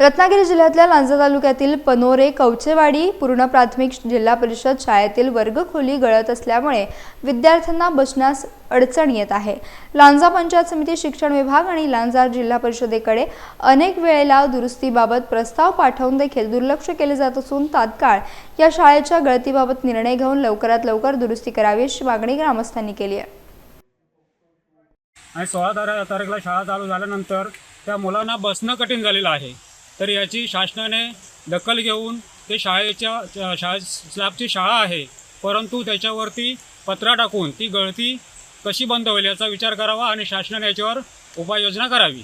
रत्नागिरी जिल्ह्यातल्या लांजा तालुक्यातील पनोरे कवचेवाडी पूर्ण प्राथमिक जिल्हा परिषद शाळेतील वर्गखोली गळत असल्यामुळे विद्यार्थ्यांना बसण्यास अडचण येत आहे. लांजा पंचायत समिती शिक्षण विभाग आणि लांजा जिल्हा परिषदेकडे अनेक वेळेला दुरुस्तीबाबत प्रस्ताव पाठवून देखील दुर्लक्ष केले जात असून तात्काळ या शाळेच्या गळतीबाबत निर्णय घेऊन लवकरात लवकर दुरुस्ती करावी अशी मागणी ग्रामस्थांनी केली आहे. आणि सोळा तारखेला शाळा चालू झाल्यानंतर त्या मुलांना बसणं कठीण झालेलं आहे. तर याची शासनाने दखल घेऊन ते शाळेच्या शाळे स्लॅबची शाळा आहे. परंतु त्याच्यावरती पत्रा टाकून ती गळती कशी बंद होईल याचा विचार करावा आणि शासनाने याच्यावर उपाययोजना करावी.